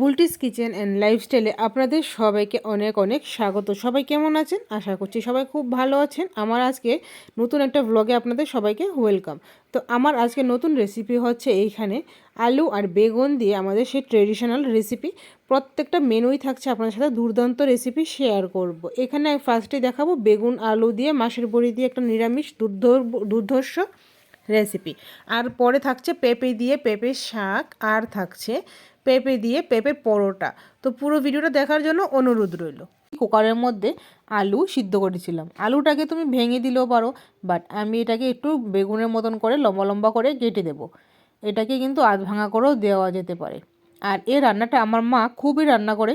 বুলটিস kitchen and লাইফস্টাইলে আপনাদের সবাইকে অনেক অনেক স্বাগত। সবাই কেমন আছেন? আশা করছি সবাই খুব ভালো আছেন। আমার আজকে নতুন একটা ব্লগে আপনাদের সবাইকে ওয়েলকাম তো আমার আজকে নতুন রেসিপি হচ্ছে এইখানে আলু আর বেগুন দিয়ে আমাদের সেই ট্রেডিশনাল রেসিপি প্রত্যেকটা মেনুই থাকছে আপনাদের সাথে দুর্দান্ত রেসিপি শেয়ার করব। এখানে ফার্স্টে দেখাবো বেগুন, আলু দিয়ে মাছের বড়ি দিয়ে একটা নিরামিষ দুর্ধ দুর্ধর্ষ রেসিপি আর পরে থাকছে পেঁপে দিয়ে পেঁপে শাক, আর থাকছে পেঁপে দিয়ে পেঁপে পরোটা। তো পুরো ভিডিওটা দেখার জন্য অনুরোধ রইল। কুকারের মধ্যে আলু সিদ্ধ করেছিলাম। আলুটাকে তুমি ভেঙে দিলেও পারো বাট আমি এটাকে একটু বেগুনের মতন করে লম্বা লম্বা করে কেটে দেবো। এটাকে কিন্তু আধ ভাঙা করেও দেওয়া যেতে পারে। আর এই রান্নাটা আমার মা খুবই রান্না করে।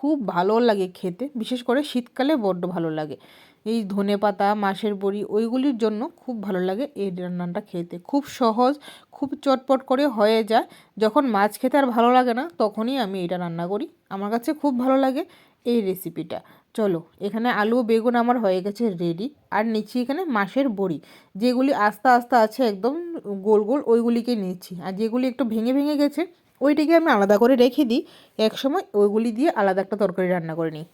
খুব ভালো লাগে খেতে, বিশেষ করে শীতকালে বড্ড ভালো লাগে। এই ধনে পাতা, মাছের বড়ি ওইগুলির জন্য খুব ভালো লাগে এই রান্নাটা খেতে। খুব সহজ, খুব চটপট করে হয়ে যায়। যখন মাছ খেতে আর ভালো লাগে না, তখনই আমি এটা রান্না করি। আমার কাছে খুব ভালো লাগে এই রেসিপিটা। চলো, এখানে আলু বেগুন আমার হয়ে গেছে রেডি আর নিচ্ছি এখানে মাছের বড়ি। যেগুলি আস্তে আস্তে আছে একদম গোল গোল ওইগুলিকে নিচ্ছি। আর যেগুলি একটু ভেঙে ভেঙে গেছে, ওইটিকে আমি আলাদা করে রেখে দিই। একসময় ওইগুলি দিয়ে আলাদা একটা তরকারি রান্না করে নিই।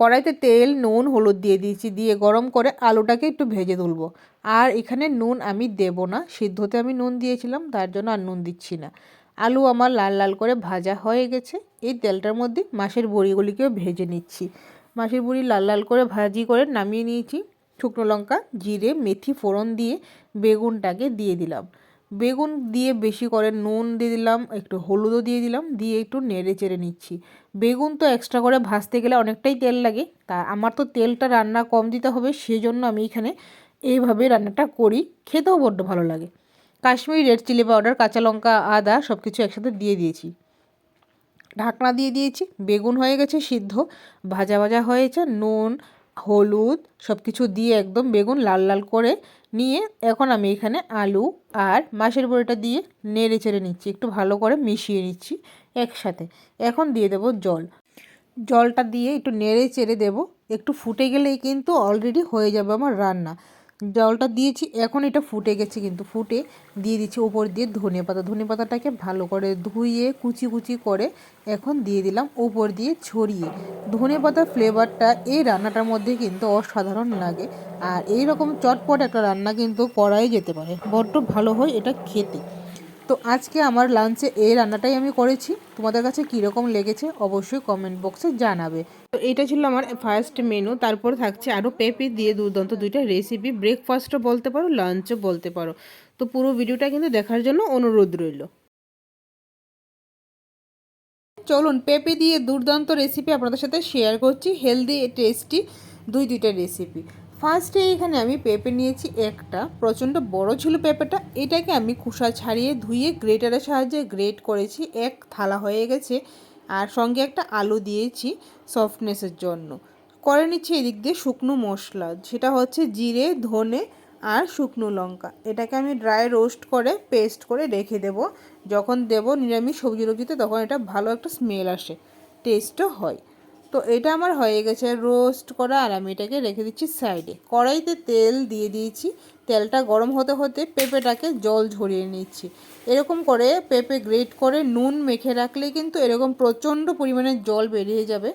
কড়াইতে তেল, নুন, হলুদ দিয়ে দিয়েছি, দিয়ে গরম করে আলুটাকে একটু ভেজে তুলবো। আর এখানে নুন আমি দেব না, সিদ্ধতে আমি নুন দিয়েছিলাম, তার জন্য আর নুন দিচ্ছি না। আলু আমার লাল লাল করে ভাজা হয়ে গেছে, এই তেলটার মধ্যে মাছের বড়িগুলিকেও ভেজে নিচ্ছি। মাছের বড়ি লাল লাল করে ভাজি করে নামিয়ে নিয়েছি, শুকনো লঙ্কা, জিরে, মেথি ফোড়ন দিয়ে বেগুনটাকে দিয়ে দিলাম। বেগুন দিয়ে বেশি করে নুন দিয়ে দিলাম, একটু হলুদও দিয়ে দিলাম, দিয়ে একটু নেড়ে চেড়ে নিচ্ছি। বেগুন তো এক্সট্রা করে ভাজতে গেলে অনেকটাই তেল লাগে, তা আমার তো তেলটা রান্না কম দিতে হবে সেই জন্য আমি এখানে এইভাবে রান্নাটা করি, খেতেও বড্ড ভালো লাগে। কাশ্মীরি রেড চিলি পাউডার কাঁচা লঙ্কা, আদা সব কিছু একসাথে দিয়ে দিয়েছি। ঢাকনা দিয়ে দিয়েছি, বেগুন হয়ে গেছে সিদ্ধ, ভাজা ভাজা হয়েছে, নুন হলুদ সব কিছু দিয়ে একদম বেগুন লাল লাল করে নিয়ে এখন আমি এখানে আলু আর মাছের বড়িটা দিয়ে নেড়ে চেড়ে নিচ্ছি, একটু ভালো করে মিশিয়ে নিচ্ছি একসাথে। এখন দিয়ে দেব জল। জলটা দিয়ে একটু নেড়ে চেড়ে দেব। একটু ফুটে গেলেই কিন্তু অলরেডি হয়ে যাবে আমার রান্না। জলটা দিয়েছি, এখন এটা ফুটে গেছে কিন্তু, ফুটে দিয়ে দিচ্ছি ওপর দিয়ে ধনে পাতা। ধনে পাতাটাকে ভালো করে ধুইয়ে কুচি কুচি করে এখন দিয়ে দিলাম ওপর দিয়ে ছড়িয়ে। ধনে পাতার ফ্লেভারটা এই রান্নাটার মধ্যে কিন্তু অসাধারণ লাগে। আর এই রকম চটপট একটা রান্না কিন্তু করাই যেতে পারে। বড্ড ভালো হয় এটা খেতে। তো আজকে আমার লাঞ্চে এই রান্নাটাই আমি করেছি। তোমাদের কাছে কীরকম লেগেছে অবশ্যই কমেন্ট বক্সে জানাবে। তো এটা ছিল আমার ফার্স্ট মেনু তারপর থাকছে আরও পেঁপে দিয়ে দুর্দান্ত দুইটা রেসিপি ব্রেকফাস্টও বলতে পারো লাঞ্চও বলতে পারো। তো পুরো ভিডিওটা কিন্তু দেখার জন্য অনুরোধ রইল। চলুন পেঁপে দিয়ে দুর্দান্ত রেসিপি আপনাদের সাথে শেয়ার করছি। হেলদি টেস্টি দুই দুইটা রেসিপি ফার্স্টে এখানে আমি পেঁপে নিয়েছি একটা, প্রচণ্ড বড় ছিল পেঁপেটা এটাকে আমি খোসা ছাড়িয়ে ধুয়ে গ্রেটারের সাহায্যে গ্রেট করেছি। এক থালা হয়ে গেছে। আর সঙ্গে একটা আলু দিয়েছি সফটনেসের জন্য। করে নিচ্ছি এদিক দিয়ে শুকনো মশলা, সেটা হচ্ছে জিরে, ধনে আর শুকনো লঙ্কা। এটাকে আমি ড্রাই রোস্ট করে পেস্ট করে রেখে দেব। যখন দেব নিরামিষ সবজি রবজিতে তখন এটা ভালো একটা স্মেল আসে। টেস্টও হয়। তো এটা আমার হয়ে গেছে রোস্ট করা আর আমি এটাকে রেখে দিচ্ছি সাইডে কড়াইতে তেল দিয়ে দিয়েছি। তেলটা গরম হতে হতে পেঁপেটাকে জল ঝরিয়ে নিচ্ছি। এরকম করে পেঁপে গ্রেট করে নুন মেখে রাখলে কিন্তু এরকম প্রচণ্ড পরিমাণে জল বেরিয়ে যাবে।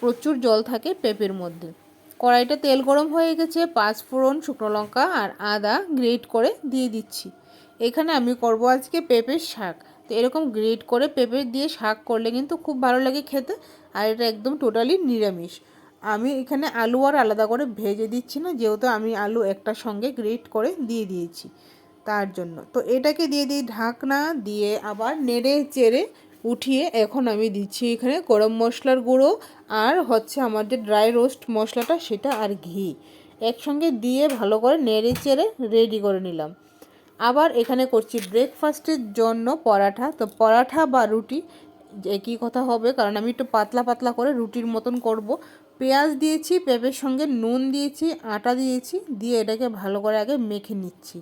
প্রচুর জল থাকে পেঁপের মধ্যে। কড়াইটা তেল গরম হয়ে গেছে, পাঁচ ফোড়ন শুকনো লঙ্কা আর আদা গ্রেট করে দিয়ে দিচ্ছি। এখানে আমি করব আজকে পেঁপের শাক। তো এরকম গ্রেট করে পেঁপে দিয়ে শাক করলে কিন্তু খুব ভালো লাগে খেতে। আর এটা একদম টোটালি নিরামিষ। আমি এখানে আলু আর আলাদা করে ভেজে দিচ্ছি না, যেহেতু আমি আলু একটার সঙ্গে গ্রেট করে দিয়ে দিয়েছি তার জন্য। তো এটাকে দিয়ে দিই ঢাকনা দিয়ে আবার নেড়ে চেড়ে উঠিয়ে এখন আমি দিচ্ছি এখানে গরম মশলার গুঁড়ো আর হচ্ছে আমার যে ড্রাই রোস্ট মশলাটা সেটা আর ঘি। একসঙ্গে দিয়ে ভালো করে নেড়ে চেড়ে রেডি করে নিলাম। আবার এখানে করছি ব্রেকফাস্টের জন্য পরাঠা। তো পরাঠা বা রুটি, একই কথা হবে, কারণ আমি একটু পাতলা পাতলা করে রুটির মতন করব। পেঁয়াজ দিয়েছি, পেঁপের সঙ্গে নুন দিয়েছি, আটা দিয়েছি, দিয়ে এটাকে ভালো করে আগে মেখে নিচ্ছি।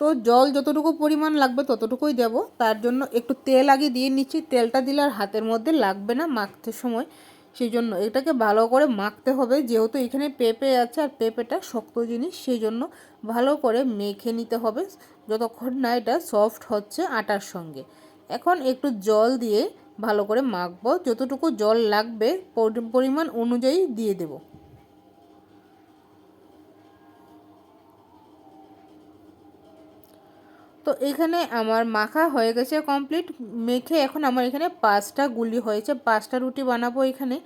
তো জল যতটুকু পরিমাণ লাগবে ততটুকুই দেব। তার জন্য একটু তেল আগে দিয়ে নিচ্ছি। তেলটা দিলে আর হাতের মধ্যে লাগবে না মাখতে সময়। সেই জন্য এটাকে ভালো করে মাখতে হবে। যেহেতু এখানে পেঁপে আছে আর পেঁপেটা শক্ত জিনিস সেই জন্য ভালো করে মেখে নিতে হবে। যতক্ষণ না এটা সফট হচ্ছে আটার সঙ্গে। এখন একটু জল দিয়ে ভালো করে মাখবো। যতটুকু জল লাগবে পরিমাণ অনুযায়ী দিয়ে দেবো। তো এখানে আমার মাখা হয়ে গেছে কমপ্লিট মেখে এখন আমার এখানে পাঁচটা গুলি হয়েছে, পাঁচটা রুটি বানাবো এখানে।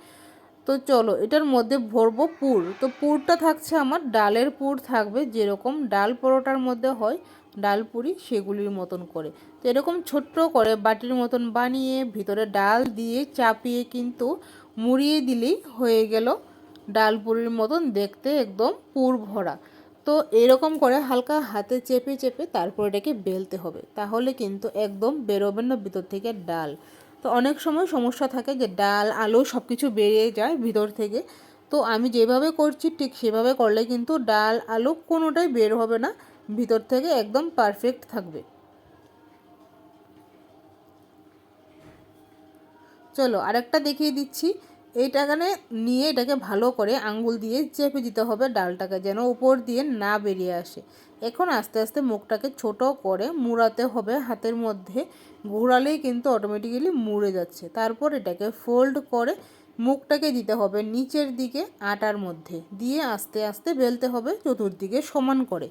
তো চলো, এটার মধ্যে ভরবো পুর। তো পুরটা থাকছে আমার, ডালের পুর থাকবে, যেরকম ডাল পরোটার মধ্যে হয়, ডাল পুরি সেগুলির মতন করে। তো এরকম ছোট্ট করে বাটির মতন বানিয়ে, ভিতরে ডাল দিয়ে চাপিয়ে কিন্তু মুড়িয়ে দিলেই হয়ে গেল ডাল পুরির মতন দেখতে একদম পুর ভরা। তো এরকম করে হালকা হাতে চেপে চেপে তারপর এটাকে বেলতে হবে। তাহলে কিন্তু একদম বেরোবেন না ভিতর থেকে ডাল। তো অনেক সময় সমস্যা থাকে যে ডাল, আলু সব কিছু বেরিয়ে যায় ভিতর থেকে। তো আমি যেভাবে করছি ঠিক সেভাবে করলে কিন্তু ডাল, আলু কোনোটাই বের হবে না। ভিতর থেকে একদম পারফেক্ট থাকবে। চলো আরেকটা দেখিয়ে দিচ্ছি। এইটাখানে নিয়ে এটাকে ভালো করে আঙ্গুল দিয়ে চেপে দিতে হবে ডালটাকে যেন উপর দিয়ে না বেরিয়ে আসে। এখন আস্তে আস্তে মুখটাকে ছোট করে মুড়াতে হবে হাতের মধ্যে। ঘোরালেই কিন্তু অটোমেটিক্যালি মুড়ে যাচ্ছে। তারপর এটাকে ফোল্ড করে মুখটাকে দিতে হবে নিচের দিকে আটার মধ্যে। দিয়ে আস্তে আস্তে বেলতে হবে চতুর্দিকে সমান করে।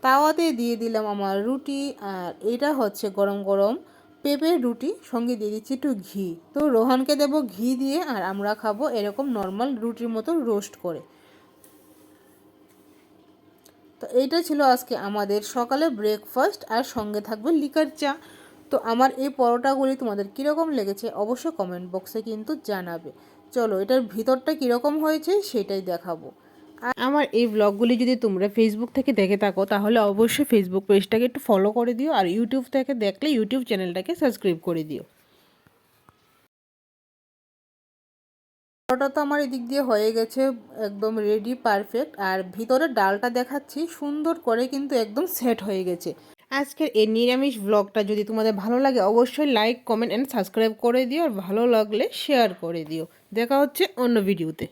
তাওয়াতে দিয়ে দিলাম আমার রুটি আর এটা হচ্ছে গরম গরম পেঁপের রুটি, সঙ্গে দিয়ে দিচ্ছি একটু ঘি। তো রোহানকে দেব ঘি দিয়ে আর আমরা খাব এরকম নর্মাল রুটির মতো রোস্ট করে। তো এইটা ছিল আজকে আমাদের সকালে ব্রেকফাস্ট আর সঙ্গে থাকবে লিকার চা। তো আমার এই পরোটাগুলি তোমাদের কীরকম লেগেছে অবশ্যই কমেন্ট বক্সে কিন্তু জানাবে। চলো এটার ভিতরটা কীরকম হয়েছে সেটাই দেখাবো। আমার এই ব্লগগুলি যদি তোমরা ফেসবুক থেকে দেখে থাকো, তাহলে অবশ্যই ফেসবুক পেজটাকে একটু ফলো করে দিও আর ইউটিউব থেকে দেখলে ইউটিউব চ্যানেলটাকে সাবস্ক্রাইব করে দিও। পরোটা তো আমার এদিক দিয়ে হয়ে গেছে, একদম রেডি পারফেক্ট আর ভিতরে ডালটা দেখাচ্ছি, সুন্দর করে কিন্তু একদম সেট হয়ে গেছে। আজকের এই নিরামিষ ব্লগটা যদি তোমাদের ভালো লাগে, অবশ্যই লাইক কমেন্ট অ্যান্ড সাবস্ক্রাইব করে দিও আর ভালো লাগলে শেয়ার করে দিও। দেখা হচ্ছে অন্য ভিডিওতে